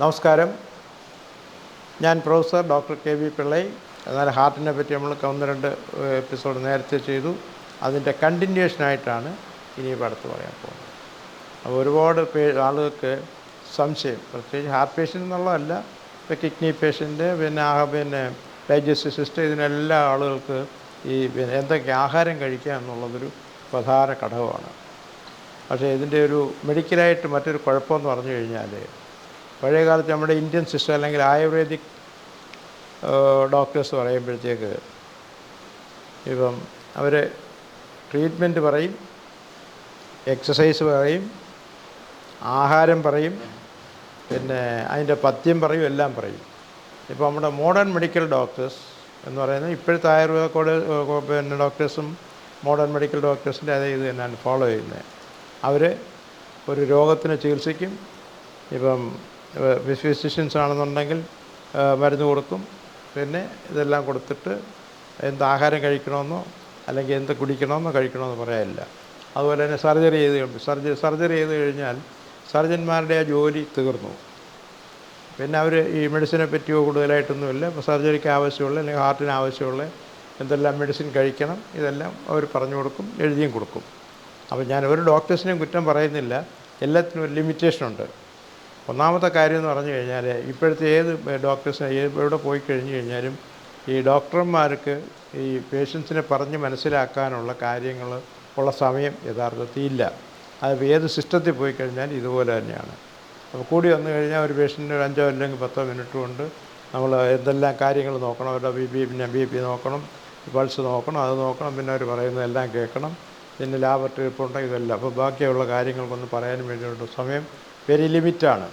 നമസ്കാരം. ഞാൻ professor doctor K V Pillai. എന്നാൽ ഹാർട്ടിനെ പറ്റി നമ്മൾ ഒന്ന് രണ്ട് എപ്പിസോഡ് നേരത്തെ ചെയ്തു. അതിന്റെ കണ്ടിന്യൂഷനായിട്ടാണ് ഇനി അടുത്ത് പറയാൻ പോകുന്നത്. അപ്പോൾ ഒരുപാട് പേ ആളുകൾക്ക് സംശയം. പ്രത്യേകിച്ച് ഹാർട്ട് പേഷ്യന്റ് എന്നുള്ളതല്ല ഇപ്പോൾ കിഡ്നി പേഷ്യന്റ് പിന്നെ പിന്നെ ഡൈജസ്റ്റീവ് സിസ്റ്റം ഇതിനെല്ലാ ആളുകൾക്ക് ഈ എന്തൊക്കെ ആഹാരം കഴിക്കുക എന്നുള്ളതൊരു പ്രധാന ഘടകമാണ്. പക്ഷേ ഇതിന്റെ ഒരു മെഡിക്കലായിട്ട് മറ്റൊരു കുഴപ്പമെന്ന് പറഞ്ഞു കഴിഞ്ഞാൽ പഴയ കാലത്ത് നമ്മുടെ ഇന്ത്യൻ സിസ്റ്റം അല്ലെങ്കിൽ ആയുർവേദിക് ഡോക്ടേഴ്സ് പറയുമ്പോഴത്തേക്ക് ഇപ്പം അവർ ട്രീറ്റ്മെന്റ് പറയും എക്സസൈസ് പറയും ആഹാരം പറയും പിന്നെ അതിന്റെ പഥ്യം പറയും എല്ലാം പറയും. ഇപ്പോൾ നമ്മുടെ മോഡേൺ മെഡിക്കൽ ഡോക്ടേഴ്സ് എന്ന് പറയുന്നത് ഇപ്പോഴത്തെ ആയുർവേദ കോളേജ് പിന്നെ ഡോക്ടേഴ്സും മോഡേൺ മെഡിക്കൽ ഡോക്ടേഴ്സിന്റെ അതേ ഇത് തന്നെയാണ് ഫോളോ ചെയ്യുന്നത്. അവർ ഒരു രോഗത്തിന് ചികിത്സിക്കും. ഇപ്പം ഫിസിഷ്യൻസ് ആണെന്നുണ്ടെങ്കിൽ മരുന്ന് കൊടുക്കും. പിന്നെ ഇതെല്ലാം കൊടുത്തിട്ട് എന്ത് ആഹാരം കഴിക്കണമെന്നോ അല്ലെങ്കിൽ എന്ത് കുടിക്കണമെന്നോ കഴിക്കണമെന്നോ പറയാനില്ല. അതുപോലെ തന്നെ സർജറി ചെയ്ത് സർജറി സർജറി ചെയ്ത് കഴിഞ്ഞാൽ സർജന്മാരുടെ ആ ജോലി തീർന്നു. പിന്നെ അവർ ഈ മെഡിസിനെ പറ്റിയോ കൂടുതലായിട്ടൊന്നുമില്ല. ഇപ്പോൾ സർജറിക്ക് ആവശ്യമുള്ള അല്ലെങ്കിൽ ഹാർട്ടിന് ആവശ്യമുള്ള എന്തെല്ലാം മെഡിസിൻ കഴിക്കണം ഇതെല്ലാം അവർ പറഞ്ഞു കൊടുക്കും എഴുതിയും കൊടുക്കും. അപ്പോൾ ഞാൻ ഒരു ഡോക്ടേഴ്സിനെയും കുറ്റം പറയുന്നില്ല. എല്ലാത്തിനും ഒരു ലിമിറ്റേഷനുണ്ട്. ഒന്നാമത്തെ കാര്യം എന്ന് പറഞ്ഞു കഴിഞ്ഞാൽ ഇപ്പോഴത്തെ ഏത് ഡോക്ടേഴ്സിനെ ഏത് എവിടെ പോയി കഴിഞ്ഞു കഴിഞ്ഞാലും ഈ ഡോക്ടർമാർക്ക് ഈ പേഷ്യൻസിനെ പറഞ്ഞ് മനസ്സിലാക്കാനുള്ള കാര്യങ്ങൾ ഉള്ള സമയം യഥാർത്ഥത്തിൽ ഇല്ല. അത് ഏത് സിസ്റ്റത്തിൽ പോയി കഴിഞ്ഞാൽ ഇതുപോലെ തന്നെയാണ്. അപ്പോൾ കൂടി വന്നു കഴിഞ്ഞാൽ ഒരു പേഷ്യന്റ് ഒരു അഞ്ചോ അല്ലെങ്കിൽ പത്തോ മിനിറ്റ് കൊണ്ട് നമ്മൾ എന്തെല്ലാം കാര്യങ്ങൾ നോക്കണം അവരുടെ ബി പി പിന്നെ ബി പി നോക്കണം പൾസ് നോക്കണം അത് നോക്കണം പിന്നെ അവർ പറയുന്നതെല്ലാം കേൾക്കണം പിന്നെ ലാബറട്ടറി ഉണ്ടെങ്കിൽ ഇതെല്ലാം. അപ്പോൾ ബാക്കിയുള്ള കാര്യങ്ങൾക്കൊന്ന് പറയാനും വേണ്ടിയിട്ട് സമയം വെരി ലിമിറ്റാണ്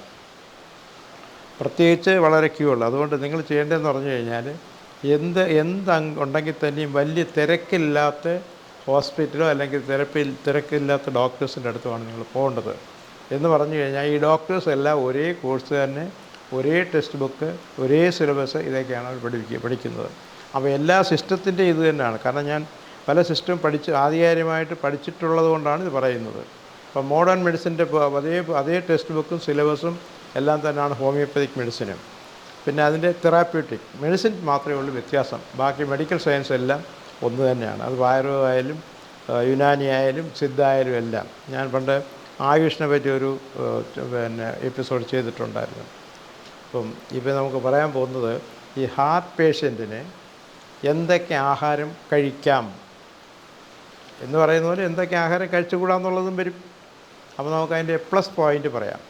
പ്രത്യേകിച്ച് വളരെ ക്യൂ ഉള്ളു. അതുകൊണ്ട് നിങ്ങൾ ചെയ്യേണ്ടതെന്ന് പറഞ്ഞു കഴിഞ്ഞാൽ എന്ത് എന്ത് ഉണ്ടെങ്കിൽ തന്നെയും വലിയ തിരക്കില്ലാത്ത ഹോസ്പിറ്റലോ അല്ലെങ്കിൽ തിരപ്പിൽ തിരക്കില്ലാത്ത ഡോക്ടേഴ്സിന്റെ അടുത്തുമാണ് നിങ്ങൾ പോകേണ്ടത്. എന്ന് പറഞ്ഞു കഴിഞ്ഞാൽ ഈ ഡോക്ടേഴ്സ് എല്ലാം ഒരേ കോഴ്സ് തന്നെ ഒരേ ടെക്സ്റ്റ് ബുക്ക് ഒരേ സിലബസ് ഇതൊക്കെയാണ് അവർ പഠിപ്പിക്കുക പഠിക്കുന്നത്. അപ്പോൾ എല്ലാ സിസ്റ്റത്തിന്റെ ഇത് തന്നെയാണ്. കാരണം ഞാൻ പല സിസ്റ്റം പഠിച്ച് ആധികാരികമായിട്ട് പഠിച്ചിട്ടുള്ളത് കൊണ്ടാണ് ഇത് പറയുന്നത്. അപ്പോൾ മോഡേൺ മെഡിസിന്റെ അതേ അതേ ടെക്സ്റ്റ് ബുക്കും സിലബസും എല്ലാം തന്നെയാണ് ഹോമിയോപ്പതിക് മെഡിസിനും പിന്നെ അതിന്റെ തെറാപ്യൂട്ടിക് മെഡിസിൻ മാത്രമേ ഉള്ളൂ വ്യത്യാസം. ബാക്കി മെഡിക്കൽ സയൻസ് എല്ലാം ഒന്ന് തന്നെയാണ്. അത് ആയുർവേദമായാലും യുനാനി ആയാലും സിദ്ധ ആയാലും എല്ലാം. ഞാൻ പണ്ട് ആയുഷിനെ പറ്റി ഒരു പിന്നെ എപ്പിസോഡ് ചെയ്തിട്ടുണ്ടായിരുന്നു. അപ്പം ഇപ്പോൾ നമുക്ക് പറയാൻ പോകുന്നത് ഈ ഹാർട്ട് പേഷ്യന്റിന് എന്തൊക്കെ ആഹാരം കഴിക്കാം? എന്ന് പറയുന്ന പോലെ എന്തൊക്കെ ആഹാരം കഴിച്ചുകൂടാന്നുള്ളതും വരും. അപ്പോൾ നമുക്ക് അതിന്റെ പ്ലസ് പോയിന്റ് പറയാം.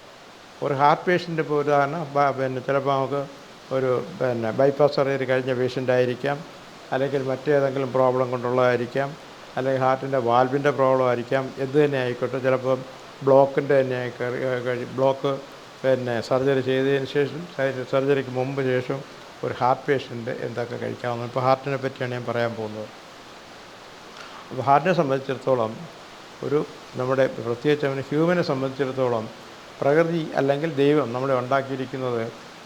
ഒരു ഹാർട്ട് പേഷ്യന്റ് ഇപ്പോൾ ഉദാഹരണം പിന്നെ ചിലപ്പോൾ നമുക്ക് ഒരു പിന്നെ ബൈപ്പാസ് സർജറി കഴിഞ്ഞ പേഷ്യന്റ് ആയിരിക്കാം. അല്ലെങ്കിൽ മറ്റേതെങ്കിലും പ്രോബ്ലം കൊണ്ടുള്ളതായിരിക്കാം. അല്ലെങ്കിൽ ഹാർട്ടിന്റെ വാൽവിന്റെ പ്രോബ്ലം ആയിരിക്കാം. എന്ത് തന്നെ ആയിക്കോട്ടെ ചിലപ്പോൾ ബ്ലോക്കിന്റെ തന്നെ കഴി ബ്ലോക്ക് പിന്നെ സർജറി ചെയ്തതിന് ശേഷം സർജറിക്ക് മുമ്പ് ശേഷം ഒരു ഹാർട്ട് പേഷ്യന്റ് എന്തൊക്കെ കഴിക്കാവുന്ന. ഇപ്പോൾ ഹാർട്ടിനെ പറ്റിയാണ് ഞാൻ പറയാൻ പോകുന്നത്. അപ്പോൾ ഹാർട്ടിനെ സംബന്ധിച്ചിടത്തോളം ഒരു നമ്മുടെ പ്രത്യേകിച്ച് അവന് ഹ്യൂമനെ സംബന്ധിച്ചിടത്തോളം പ്രകൃതി അല്ലെങ്കിൽ ദൈവം നമ്മളെ ഉണ്ടാക്കിയിരിക്കുന്നത്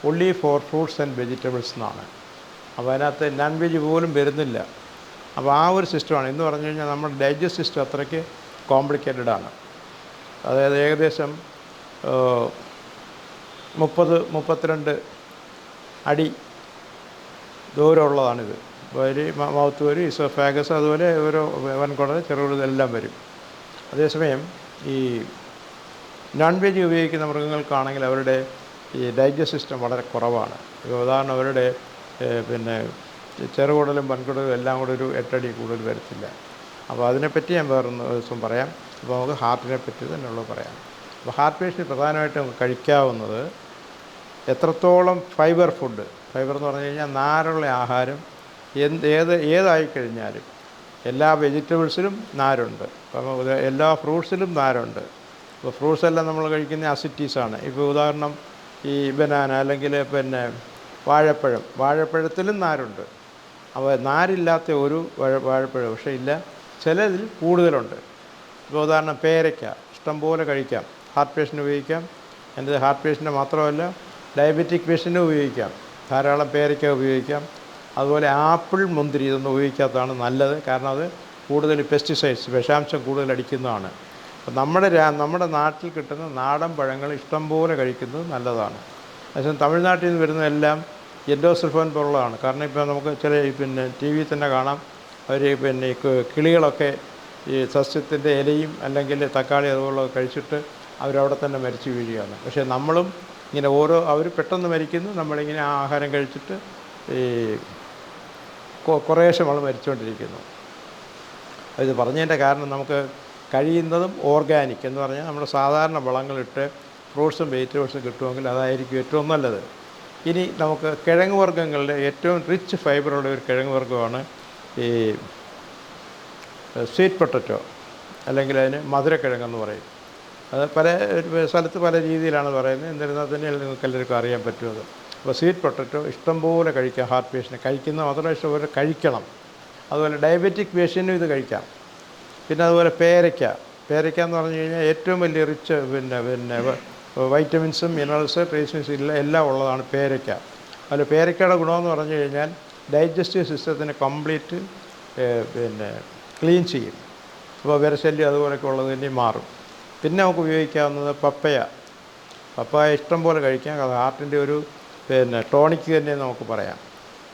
only for fruits and vegetables എന്നാണ്. അപ്പോൾ അതിനകത്ത് നോൺ വെജ് പോലും വരുന്നില്ല. അപ്പോൾ ആ ഒരു സിസ്റ്റമാണ് എന്ന് പറഞ്ഞു കഴിഞ്ഞാൽ നമ്മുടെ ഡൈജസ്റ്റ് സിസ്റ്റം അത്രയ്ക്ക് കോംപ്ലിക്കേറ്റഡ് ആണ്. അതായത് ഏകദേശം മുപ്പത് മുപ്പത്തിരണ്ട് അടി ദൂരമുള്ളതാണിത്. വരി മൗത്ത് വരും ഇസോഫാഗസ് അതുപോലെ ഓരോ വൻകുടൽ ചെറുകുടൽ എല്ലാം വരും. അതേസമയം ഈ നോൺ വെജ് ഉപയോഗിക്കുന്ന മൃഗങ്ങൾക്കാണെങ്കിൽ അവരുടെ ഈ ഡൈജസ്റ്റ് സിസ്റ്റം വളരെ കുറവാണ്. ഉദാഹരണം അവരുടെ പിന്നെ ചെറുകുടലും വൻകുടലും എല്ലാം കൂടെ ഒരു എട്ടടി കൂടുതൽ വരത്തില്ല. അപ്പോൾ അതിനെപ്പറ്റി ഞാൻ വേറൊന്ന് ദിവസം പറയാം. അപ്പോൾ നമുക്ക് ഹാർട്ടിനെ പറ്റി തന്നെയുള്ളത് പറയാം. അപ്പോൾ ഹാർട്ട് പേഷ്യന്റ് പ്രധാനമായിട്ടും നമുക്ക് കഴിക്കാവുന്നത് എത്രത്തോളം ഫൈബർ ഫുഡ് ഫൈബർ എന്ന് പറഞ്ഞു കഴിഞ്ഞാൽ നാരുള്ള ആഹാരം എന്ത് ഏത് ഏതായി കഴിഞ്ഞാലും എല്ലാ വെജിറ്റബിൾസിലും നാരുണ്ട്. അപ്പം എല്ലാ ഫ്രൂട്ട്സിലും നാരുണ്ട്. ഇപ്പോൾ ഫ്രൂട്ട്സ് എല്ലാം നമ്മൾ കഴിക്കുന്ന അസിറ്റീസാണ് ഇപ്പോൾ ഉദാഹരണം ഈ ബനാന അല്ലെങ്കിൽ പിന്നെ വാഴപ്പഴം. വാഴപ്പഴത്തിലും നാരുണ്ട്. അപ്പോൾ നാരില്ലാത്ത ഒരു വാഴ വാഴപ്പഴം പക്ഷേ ഇല്ല. ചിലതിൽ കൂടുതലുണ്ട്. ഇപ്പോൾ ഉദാഹരണം പേരയ്ക്ക. ഇഷ്ടംപോലെ കഴിക്കാം. ഹാർട്ട് പേഷ്യന്റ് ഉപയോഗിക്കാം. എന്റെ ഹാർട്ട് പേഷ്യന്റ് മാത്രമല്ല ഡയബറ്റിക് പേഷ്യന്റ് ഉപയോഗിക്കാം. ധാരാളം പേരയ്ക്ക ഉപയോഗിക്കാം. അതുപോലെ ആപ്പിൾ മുന്തിരി ഇതൊന്നും ഉപയോഗിക്കാത്തതാണ് നല്ലത്. കാരണം അത് കൂടുതൽ പെസ്റ്റിസൈഡ്സ് വിഷാംശം കൂടുതൽ അടിക്കുന്നതാണ്. അപ്പം നമ്മുടെ നമ്മുടെ നാട്ടിൽ കിട്ടുന്ന നാടൻ പഴങ്ങൾ ഇഷ്ടം പോലെ കഴിക്കുന്നത് നല്ലതാണ്. അതേസമയം തമിഴ്നാട്ടിൽ നിന്ന് വരുന്നതെല്ലാം എൻഡോസൾഫാൻ പോലുള്ളതാണ്. കാരണം ഇപ്പോൾ നമുക്ക് ചില പിന്നെ ടി വിയിൽ തന്നെ കാണാം. അവർ പിന്നെ കിളികളൊക്കെ ഈ സസ്യത്തിന്റെ ഇലയും അല്ലെങ്കിൽ തക്കാളി അതുപോലെ കഴിച്ചിട്ട് അവരവിടെ തന്നെ മരിച്ചു വീഴുകയാണ്. പക്ഷേ നമ്മളും ഇങ്ങനെ ഓരോ അവർ പെട്ടെന്ന് മരിക്കുന്നു നമ്മളിങ്ങനെ ആഹാരം കഴിച്ചിട്ട് ഈ കുറേശ്ശെ നമ്മൾ മരിച്ചുകൊണ്ടിരിക്കുന്നു ഇത് പറഞ്ഞതിന്റെ കാരണം നമുക്ക് കഴിയുന്നതും ഓർഗാനിക് എന്ന് പറഞ്ഞാൽ നമ്മുടെ സാധാരണ വളങ്ങളിട്ട് ഫ്രൂട്ട്സും വെജിറ്റബിൾസും കിട്ടുമെങ്കിൽ അതായിരിക്കും ഏറ്റവും നല്ലത്. ഇനി നമുക്ക് കിഴങ്ങ് വർഗങ്ങളുടെ ഏറ്റവും റിച്ച് ഫൈബറുള്ള ഒരു കിഴങ്ങ് വർഗമാണ് ഈ സ്വീറ്റ് പൊട്ടറ്റോ അല്ലെങ്കിൽ അതിന് മധുരക്കിഴങ്ങെന്ന് പറയും. അത് പല സ്ഥലത്ത് പല രീതിയിലാണ് പറയുന്നത്. എന്നിരുന്നാൽ തന്നെ നിങ്ങൾക്ക് എല്ലാവർക്കും അറിയാൻ പറ്റുമത് അപ്പോൾ സ്വീറ്റ് പൊട്ടറ്റോ ഇഷ്ടംപോലെ കഴിക്കാം ഹാർട്ട് പേഷ്യന്റ്. കഴിക്കുന്ന മാത്രമേ ഇഷ്ടംപോലെ കഴിക്കണം. അതുപോലെ ഡയബറ്റിക് പേഷ്യന്റും ഇത് കഴിക്കാം. പിന്നെ അതുപോലെ പേരയ്ക്ക. പേരയ്ക്ക എന്ന് പറഞ്ഞു കഴിഞ്ഞാൽ ഏറ്റവും വലിയ റിച്ച് പിന്നെ പിന്നെ വൈറ്റമിൻസും മിനറൽസ് ട്രേസ്മിൻസും ഇല്ല എല്ലാം ഉള്ളതാണ് പേരയ്ക്ക. അതിൽ പേരയ്ക്കയുടെ ഗുണമെന്ന് പറഞ്ഞു കഴിഞ്ഞാൽ ഡൈജസ്റ്റീവ് സിസ്റ്റത്തിനെ കംപ്ലീറ്റ് പിന്നെ ക്ലീൻ ചെയ്യും. അപ്പോൾ വിരശല്യം അതുപോലെയൊക്കെ ഉള്ളത് തന്നെ മാറും. പിന്നെ നമുക്ക് ഉപയോഗിക്കാവുന്നത് പപ്പയ. പപ്പായ ഇഷ്ടം പോലെ കഴിക്കാം. അത് ഹാർട്ടിന്റെ ഒരു പിന്നെ ടോണിക്ക് തന്നെ നമുക്ക് പറയാം.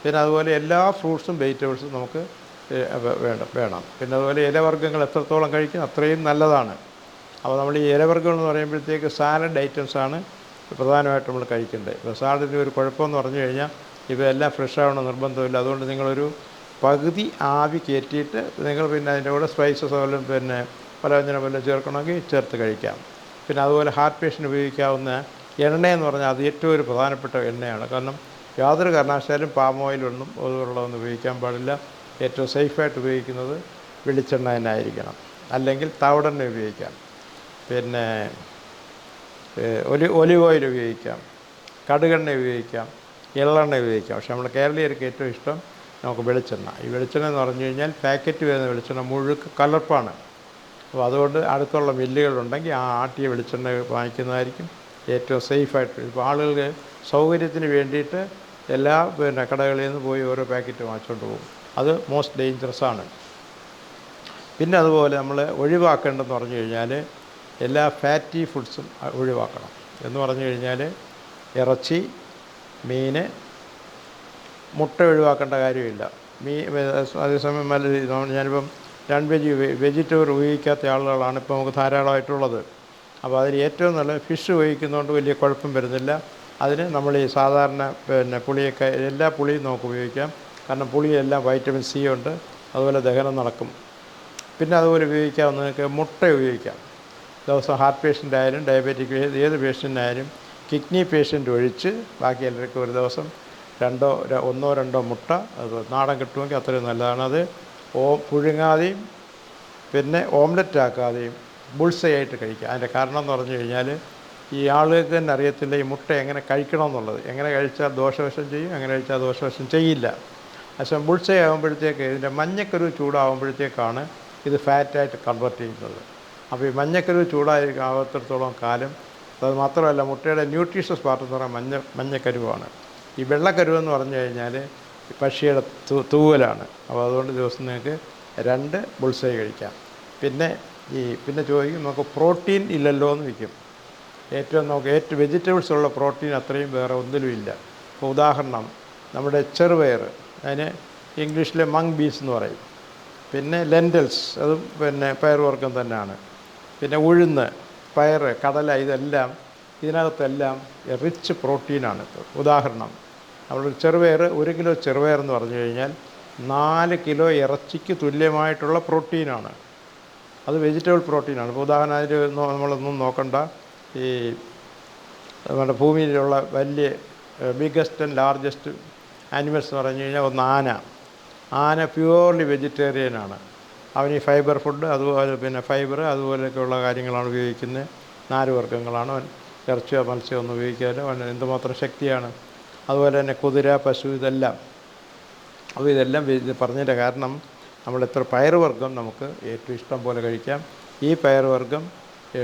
പിന്നെ അതുപോലെ എല്ലാ ഫ്രൂട്ട്സും വെജിറ്റബിൾസും നമുക്ക് വേണം വേണം. പിന്നെ അതുപോലെ ഇലവർഗങ്ങൾ എത്രത്തോളം കഴിക്കും അത്രയും നല്ലതാണ്. അപ്പോൾ നമ്മൾ ഈ ഇലവർഗങ്ങൾ എന്ന് പറയുമ്പോഴത്തേക്ക് സാലഡ് ഐറ്റംസാണ് പ്രധാനമായിട്ടും നമ്മൾ കഴിക്കേണ്ടത്. ഇപ്പോൾ സാലഡിന്റെ ഒരു കുഴപ്പമെന്ന് പറഞ്ഞു കഴിഞ്ഞാൽ ഇവയെല്ലാം ഫ്രഷ് ആവണം നിർബന്ധമില്ല. അതുകൊണ്ട് നിങ്ങളൊരു പകുതി ആവി കയറ്റിയിട്ട് നിങ്ങൾ പിന്നെ അതിന്റെ കൂടെ സ്പൈസസ് വല്ലതും പിന്നെ പലവ്യഞ്ജനം വല്ലതും ചേർക്കണമെങ്കിൽ ചേർത്ത് കഴിക്കാം. പിന്നെ അതുപോലെ ഹാർട്ട് പേഷ്യന്റ് ഉപയോഗിക്കാവുന്ന എണ്ണയെന്ന് പറഞ്ഞാൽ അത് ഏറ്റവും ഒരു പ്രധാനപ്പെട്ട എണ്ണയാണ്. കാരണം യാതൊരു കാരണവശാലും പാം ഓയിലൊന്നും അതുപോലുള്ളതൊന്നും ഉപയോഗിക്കാൻ പാടില്ല. ഏറ്റവും സേഫായിട്ട് ഉപയോഗിക്കുന്നത് വെളിച്ചെണ്ണ തന്നെ ആയിരിക്കണം. അല്ലെങ്കിൽ തവിടെണ്ണ ഉപയോഗിക്കാം. പിന്നെ ഒലി ഒലിവ് ഓയിൽ ഉപയോഗിക്കാം. കടുകെണ്ണ ഉപയോഗിക്കാം. എള്ളെണ്ണ ഉപയോഗിക്കാം. പക്ഷെ നമ്മൾ കേരളീയർക്ക് ഏറ്റവും ഇഷ്ടം നമുക്ക് വെളിച്ചെണ്ണ. ഈ വെളിച്ചെണ്ണ എന്ന് പറഞ്ഞു കഴിഞ്ഞാൽ പാക്കറ്റ് വരുന്ന വെളിച്ചെണ്ണ മുഴുക്ക കലർപ്പാണ്. അപ്പോൾ അതുകൊണ്ട് അടുത്തുള്ള മില്ലുകളുണ്ടെങ്കിൽ ആ ആട്ടിയ വെളിച്ചെണ്ണ വാങ്ങിക്കുന്നതായിരിക്കും. ഏറ്റവും സേഫായിട്ട് ഇപ്പോൾ ആളുകൾക്ക് സൗകര്യത്തിന് വേണ്ടിയിട്ട് എല്ലാ പിന്നെ കടകളിൽ നിന്ന് പോയി ഓരോ പാക്കറ്റ് വാങ്ങിച്ചുകൊണ്ട് പോകും. അത് മോസ്റ്റ് ഡേഞ്ചറസ് ആണ്. പിന്നെ അതുപോലെ നമ്മൾ ഒഴിവാക്കേണ്ടതെന്ന് പറഞ്ഞു കഴിഞ്ഞാൽ എല്ലാ ഫാറ്റി ഫുഡ്സും ഒഴിവാക്കണം എന്ന് പറഞ്ഞു കഴിഞ്ഞാൽ ഇറച്ചി മീൻ മുട്ട ഒഴിവാക്കേണ്ട കാര്യമില്ല. മീ അതേസമയം നല്ല ഞാനിപ്പം നോൺ വെജ് വെജിറ്റബിൾ ഉപയോഗിക്കാത്ത ആളുകളാണ് ഇപ്പോൾ നമുക്ക് ധാരാളമായിട്ടുള്ളത്. അപ്പോൾ അതിൽ ഏറ്റവും നല്ല ഫിഷ് ഉപയോഗിക്കുന്നതുകൊണ്ട് വലിയ കുഴപ്പം വരുന്നില്ല. അതിന് നമ്മൾ ഈ സാധാരണ പിന്നെ പുളിയൊക്കെ എല്ലാ പുളിയും നമുക്ക് ഉപയോഗിക്കാം. കാരണം പുളിയെല്ലാം വൈറ്റമിൻ സി ഉണ്ട്. അതുപോലെ ദഹനം നടക്കും. പിന്നെ അതുപോലെ ഉപയോഗിക്കാവുന്ന മുട്ട ഉപയോഗിക്കാം. ദിവസം ഹാർട്ട് പേഷ്യന്റ് ആയാലും ഡയബറ്റിക് ഏത് പേഷ്യന്റായാലും കിഡ്നി പേഷ്യന്റ് ഒഴിച്ച് ബാക്കി എല്ലാവർക്കും ഒരു ദിവസം രണ്ടോ ഒന്നോ രണ്ടോ മുട്ട അത് നാടൻ കിട്ടുമെങ്കിൽ അത്രയും നല്ലതാണ്. അത് ഓ പുഴുങ്ങാതെയും പിന്നെ ഓംലെറ്റ് ആക്കാതെയും ബുൾസയായിട്ട് കഴിക്കുക. അതിന്റെ കാരണം എന്ന് പറഞ്ഞു കഴിഞ്ഞാൽ ഈ ആളുകൾക്ക് തന്നെ അറിയത്തില്ല ഈ മുട്ട എങ്ങനെ കഴിക്കണം എന്നുള്ളത് എങ്ങനെ കഴിച്ചാൽ ദോഷവശം ചെയ്യും എങ്ങനെ കഴിച്ചാൽ ദോഷവശം ചെയ്യില്ല. പക്ഷേ ബുൾസൈ ആകുമ്പോഴത്തേക്ക് ഇതിന്റെ മഞ്ഞക്കരു ചൂടാകുമ്പോഴത്തേക്കാണ് ഇത് ഫാറ്റായിട്ട് കൺവേർട്ട് ചെയ്യുന്നത്. അപ്പോൾ ഈ മഞ്ഞക്കരു ചൂടായി കാലം അത് മാത്രമല്ല മുട്ടയുടെ ന്യൂട്രീഷ്യസ് പാർട്ട് എന്ന് പറയുന്നത് മഞ്ഞ മഞ്ഞക്കരുവാണ്. ഈ വെള്ളക്കരുവ് എന്ന് പറഞ്ഞു കഴിഞ്ഞാൽ പക്ഷിയുടെ തൂവലാണ്. അപ്പോൾ അതുകൊണ്ട് ദിവസം നിങ്ങൾക്ക് രണ്ട് ബുൾസൈ കഴിക്കാം. പിന്നെ ഈ പിന്നെ ചോദിക്കും നമുക്ക് പ്രോട്ടീൻ ഇല്ലല്ലോ എന്ന് വയ്ക്കും ഏറ്റവും നമുക്ക് ഏറ്റവും വെജിറ്റബിൾസ് ഉള്ള പ്രോട്ടീൻ അത്രയും വേറെ ഒന്നിലുമില്ല ഇപ്പോൾ ഉദാഹരണം നമ്മുടെ ചെറുപയർ അതിന് ഇംഗ്ലീഷിലെ മങ് ബീസ് എന്ന് പറയും. പിന്നെ ലെന്റൽസ് അതും പിന്നെ പയറുവർഗം തന്നെയാണ്. പിന്നെ ഉഴുന്ന് പയർ കടല ഇതെല്ലാം ഇതിനകത്തെല്ലാം റിച്ച് പ്രോട്ടീനാണ് ഉദാഹരണം നമ്മൾ ചെറുപയർ ഒരു കിലോ ചെറുപയർ എന്ന് പറഞ്ഞു കഴിഞ്ഞാൽ നാല് കിലോ ഇറച്ചിക്ക് തുല്യമായിട്ടുള്ള പ്രോട്ടീനാണ് അത് വെജിറ്റബിൾ പ്രോട്ടീനാണ് ഇപ്പോൾ ഉദാഹരണമായിട്ട് നമ്മളൊന്നും നോക്കണ്ട. ഈ നമ്മുടെ ഭൂമിയിലുള്ള വലിയ ബിഗ്ഗസ്റ്റ് ആൻഡ് ലാർജസ്റ്റ് ആനിമൽസ് എന്ന് പറഞ്ഞു കഴിഞ്ഞാൽ ഒന്ന് ആന. ആന പ്യുവർലി വെജിറ്റേറിയനാണ് അവൻ ഈ ഫൈബർ ഫുഡ് അതുപോലെ പിന്നെ ഫൈബർ അതുപോലെയൊക്കെയുള്ള കാര്യങ്ങളാണ് ഉപയോഗിക്കുന്നത്. നാല് വർഗങ്ങളാണ്. അവൻ ഇറച്ചിയോ മത്സ്യമോ ഒന്നും ഉപയോഗിക്കാതെ അവൻ എന്തുമാത്രം ശക്തിയാണ്. അതുപോലെ തന്നെ കുതിര പശു ഇതെല്ലാം. അപ്പോൾ ഇതെല്ലാം പറഞ്ഞതിന്റെ കാരണം നമ്മൾ എത്ര പയറുവർഗം നമുക്ക് ഏറ്റവും ഇഷ്ടം പോലെ കഴിക്കാം. ഈ പയറുവർഗം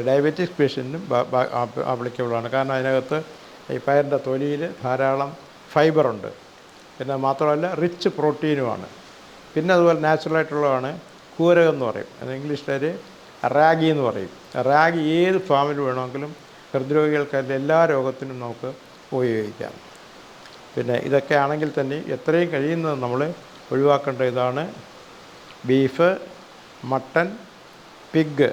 ഡയബറ്റിക്സ് പേഷ്യന്റിനും ആപ്ലിക്കബിളാണ്. കാരണം അതിനകത്ത് ഈ പയറിന്റെ തൊലിയിൽ ധാരാളം ഫൈബറുണ്ട്. പിന്നെ മാത്രമല്ല റിച്ച് പ്രോട്ടീനുമാണ്. പിന്നെ അതുപോലെ നാച്ചുറലായിട്ടുള്ളതാണ് കൂരകം എന്ന് പറയും. അത് ഇംഗ്ലീഷിൽ റാഗി എന്ന് പറയും. റാഗി ഏത് ഫാമിൽ വേണമെങ്കിലും ഹൃദ്രോഗികൾക്ക് അതിന്റെ എല്ലാ രോഗത്തിനും നമുക്ക് ഉപയോഗിക്കാം. പിന്നെ ഇതൊക്കെ ആണെങ്കിൽ തന്നെ എത്രയും കഴിയുന്നത് നമ്മൾ ഒഴിവാക്കേണ്ട ഇതാണ് ബീഫ് മട്ടൻ പിഗ്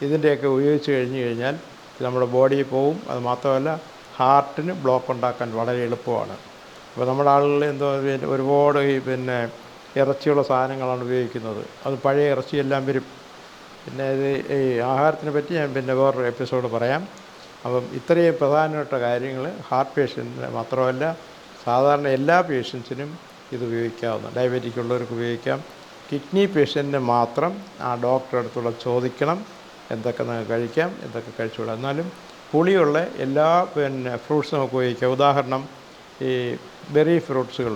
ഇതിന്റെയൊക്കെ ഉപയോഗിച്ച് കഴിഞ്ഞ് കഴിഞ്ഞാൽ നമ്മുടെ ബോഡിയിൽ പോവും. അത് മാത്രമല്ല ഹാർട്ടിന് ബ്ലോക്ക് ഉണ്ടാക്കാൻ വളരെ എളുപ്പമാണ്. അപ്പോൾ നമ്മുടെ ആളുകൾ എന്തോ ഒരുപാട് ഈ പിന്നെ ഇറച്ചിയുള്ള സാധനങ്ങളാണ് ഉപയോഗിക്കുന്നത്. അത് പഴയ ഇറച്ചിയെല്ലാം വരും. പിന്നെ ഇത് ഈ ആഹാരത്തിനെ പറ്റി ഞാൻ പിന്നെ വേറൊരു എപ്പിസോഡ് പറയാം. അപ്പം ഇത്രയും പ്രധാനപ്പെട്ട കാര്യങ്ങൾ ഹാർട്ട് പേഷ്യന്റിന് മാത്രമല്ല സാധാരണ എല്ലാ പേഷ്യൻസിനും ഇത് ഉപയോഗിക്കാവുന്ന ഡയബറ്റിക് ഉള്ളവർക്ക് ഉപയോഗിക്കാം. കിഡ്നി പേഷ്യന്റിന് മാത്രം ആ ഡോക്ടറെ അടുത്തുള്ള ചോദിക്കണം എന്തൊക്കെ നിങ്ങൾക്ക് കഴിക്കാം എന്തൊക്കെ കഴിച്ചുകൂടാ. എന്നാലും പുളിയുള്ള എല്ലാ പിന്നെ ഫ്രൂട്ട്സും നമുക്ക് ഉപയോഗിക്കാം. ഉദാഹരണം ഈ ബെറി ഫ്രൂട്ട്സുകൾ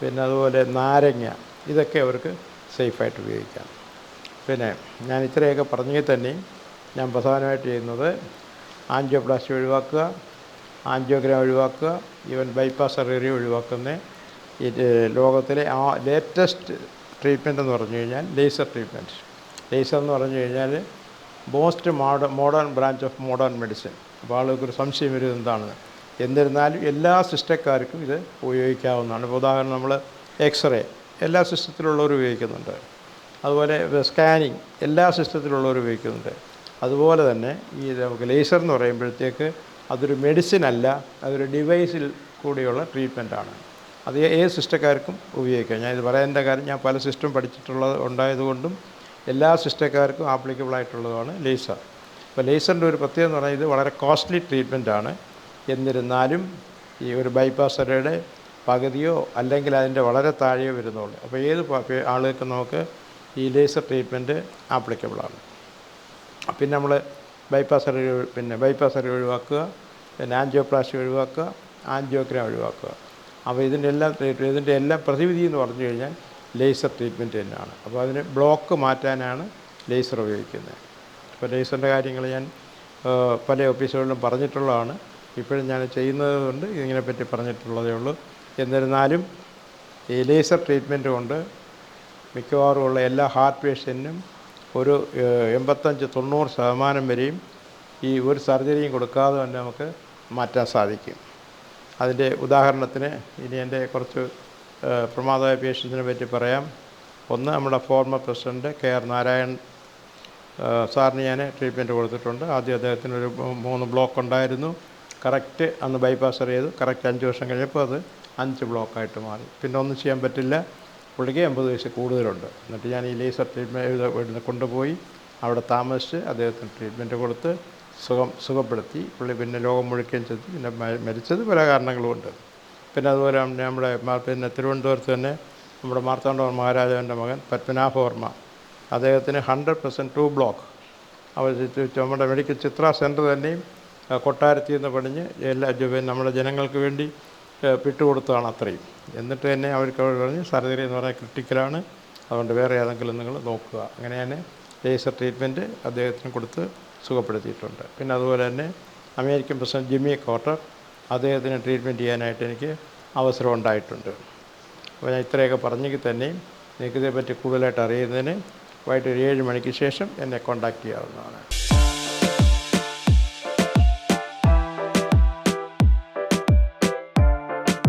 പിന്നെ അതുപോലെ നാരങ്ങ ഇതൊക്കെ അവർക്ക് സേഫായിട്ട് ഉപയോഗിക്കാം. പിന്നെ ഞാൻ ഇത്രയൊക്കെ പറഞ്ഞെങ്കിൽ തന്നെ ഞാൻ പ്രധാനമായിട്ട് ചെയ്യുന്നത് ആൻജിയോപ്ലാസ്റ്റി ഒഴിവാക്കുക ആൻജിയോഗ്രാം ഒഴിവാക്കുക ഈവൻ ബൈപ്പാസ് സർജറി ഒഴിവാക്കുന്ന ലോകത്തിലെ ആ ലേറ്റസ്റ്റ് ട്രീറ്റ്മെന്റ് എന്ന് പറഞ്ഞു കഴിഞ്ഞാൽ ലേസർ ട്രീറ്റ്മെന്റ് ലേസർ എന്ന് പറഞ്ഞു കഴിഞ്ഞാൽ most modern modern branch of modern medicine അപ്പോൾ ആളുകൾക്കൊരു സംശയം വരും എന്താണ് എന്നിരുന്നാലും എല്ലാ സിസ്റ്റക്കാർക്കും ഇത് ഉപയോഗിക്കാവുന്നതാണ്. ഇപ്പോൾ ഉദാഹരണം നമ്മൾ എക്സ്റേ എല്ലാ സിസ്റ്റത്തിലുള്ളവരും ഉപയോഗിക്കുന്നുണ്ട്. അതുപോലെ സ്കാനിങ് എല്ലാ സിസ്റ്റത്തിലുള്ളവരും ഉപയോഗിക്കുന്നുണ്ട്. അതുപോലെ തന്നെ ഈ നമുക്ക് ലേസർ എന്ന് പറയുമ്പോഴത്തേക്ക് അതൊരു മെഡിസിൻ അല്ല അതൊരു ഡിവൈസിൽ കൂടിയുള്ള ട്രീറ്റ്മെന്റാണ് അത് ഏത് സിസ്റ്റക്കാർക്കും ഉപയോഗിക്കാം. ഞാൻ ഇത് പറയേണ്ട കാര്യം ഞാൻ പല സിസ്റ്റം പഠിച്ചിട്ടുള്ളത് ഉണ്ടായതുകൊണ്ടും എല്ലാ സിസ്റ്റക്കാർക്കും ആപ്ലിക്കബിൾ ആയിട്ടുള്ളതാണ് ലേസർ അപ്പോൾ ലേസറിന്റെ ഒരു പ്രത്യേകത എന്ന് പറഞ്ഞാൽ ഇത് വളരെ കോസ്റ്റ്ലി ട്രീറ്റ്മെന്റാണ് എന്നിരുന്നാലും ഈ ഒരു ബൈപ്പാസ് സർജറിയുടെ പകുതിയോ അല്ലെങ്കിൽ അതിന്റെ വളരെ താഴെയോ വരുന്നുള്ളൂ. അപ്പോൾ ഏത് ആളുകൾക്ക് നമുക്ക് ഈ ലേസർ ട്രീറ്റ്മെന്റ് ആപ്ലിക്കബിളാണ് പിന്നെ നമ്മൾ ബൈപ്പാസ് സർജറി പിന്നെ ബൈപ്പാസ് സർജറി ഒഴിവാക്കുക പിന്നെ ആൻജിയോപ്ലാസ്റ്റി ഒഴിവാക്കുക ആൻജിയോഗ്രാം ഒഴിവാക്കുക. അപ്പോൾ ഇതിന്റെ എല്ലാ ഇതിന്റെ എല്ലാ പ്രതിവിധി എന്ന് പറഞ്ഞു കഴിഞ്ഞാൽ ലേസർ ട്രീറ്റ്മെന്റ് തന്നെയാണ്. അപ്പോൾ അതിന് ബ്ലോക്ക് മാറ്റാനാണ് ലേസർ ഉപയോഗിക്കുന്നത്. അപ്പോൾ ലേസറിന്റെ കാര്യങ്ങൾ ഞാൻ പല ഓഫീസുകളിലും പറഞ്ഞിട്ടുള്ളതാണ്. ഇപ്പോഴും ഞാൻ ചെയ്യുന്നത് കൊണ്ട് ഇതിനെപ്പറ്റി പറഞ്ഞിട്ടുള്ളതേ ഉള്ളൂ. എന്നിരുന്നാലും ഈ ലേസർ ട്രീറ്റ്മെന്റ് കൊണ്ട് മിക്കവാറും ഉള്ള എല്ലാ ഹാർട്ട് പേഷ്യന്റിനും ഒരു എൺപത്തഞ്ച് തൊണ്ണൂറ് ശതമാനം വരെയും ഈ ഒരു സർജറിയും കൊടുക്കാതെ തന്നെ നമുക്ക് മാറ്റാൻ സാധിക്കും. അതിന്റെ ഉദാഹരണത്തിന് ഇനി എന്റെ കുറച്ച് പ്രമാദമായ പേഷ്യൻസിനെ പറ്റി പറയാം. ഒന്ന് നമ്മുടെ former president K R Narayan സാറിന് ഞാൻ ട്രീറ്റ്മെന്റ് കൊടുത്തിട്ടുണ്ട്. ആദ്യം അദ്ദേഹത്തിന് ഒരു മൂന്ന് ബ്ലോക്ക് ഉണ്ടായിരുന്നു. കറക്റ്റ് അന്ന് ബൈപ്പാസ് ചെയ്തു കറക്റ്റ് അഞ്ച് വർഷം കഴിഞ്ഞപ്പോൾ അത് അഞ്ച് ബ്ലോക്കായിട്ട് മാറി. പിന്നെ ഒന്നും ചെയ്യാൻ പറ്റില്ല. പുള്ളിക്ക് എൺപത് വയസ്സ് കൂടുതലുണ്ട്. എന്നിട്ട് ഞാൻ ഈ ലേസർ ട്രീറ്റ്മെന്റ് കൊണ്ടുപോയി. അവിടെ താമസിച്ച് അദ്ദേഹത്തിന് ട്രീറ്റ്മെന്റ് കൊടുത്ത് സുഖം സുഖപ്പെടുത്തി. പുള്ളി പിന്നെ ലോകം മുഴുക്കുകയും ചെയ്തു പിന്നെ മരിച്ചത് പല കാരണങ്ങളുമുണ്ട്. പിന്നെ അതുപോലെ നമ്മുടെ പിന്നെ തിരുവനന്തപുരത്ത് തന്നെ നമ്മുടെ മാർത്താണ്ഡവർമ്മ മഹാരാജാവിന്റെ മകൻ പത്മനാഭവർമ്മ. അദ്ദേഹത്തിന് ഹൺഡ്രഡ് പെർസെന്റ് ടു ബ്ലോക്ക് അവർ നമ്മുടെ മെഡിക്കൽ ചിത്ര സെന്റർ തന്നെയും കൊട്ടാരത്തിൽ നിന്ന് പണിഞ്ഞ് എല്ലാ നമ്മുടെ ജനങ്ങൾക്ക് വേണ്ടി വിട്ടുകൊടുത്തതാണ് അത്രയും. എന്നിട്ട് തന്നെ അവർക്ക് അവർ പറഞ്ഞ് സർജറി എന്ന് പറഞ്ഞാൽ ക്രിട്ടിക്കലാണ്. അതുകൊണ്ട് വേറെ ഏതെങ്കിലും നിങ്ങൾ നോക്കുക. അങ്ങനെ തന്നെ ലേസർ ട്രീറ്റ്മെന്റ് അദ്ദേഹത്തിന് കൊടുത്ത് സുഖപ്പെടുത്തിയിട്ടുണ്ട്. പിന്നെ അതുപോലെ തന്നെ അമേരിക്കൻ പ്രസിഡന്റ് ജിമ്മി കോട്ടർ അദ്ദേഹത്തിന് ട്രീറ്റ്മെന്റ് ചെയ്യാനായിട്ട് എനിക്ക് അവസരം ഉണ്ടായിട്ടുണ്ട്. അപ്പോൾ ഞാൻ ഇത്രയൊക്കെ പറഞ്ഞെങ്കിൽ തന്നെയും നിങ്ങൾക്ക് കൂടുതലായിട്ട് അറിയുന്നതിന് വൈകിട്ട് ഒരു ഏഴ് മണിക്ക് ശേഷം എന്നെ കോൺടാക്റ്റ് ചെയ്യാവുന്നതാണ്.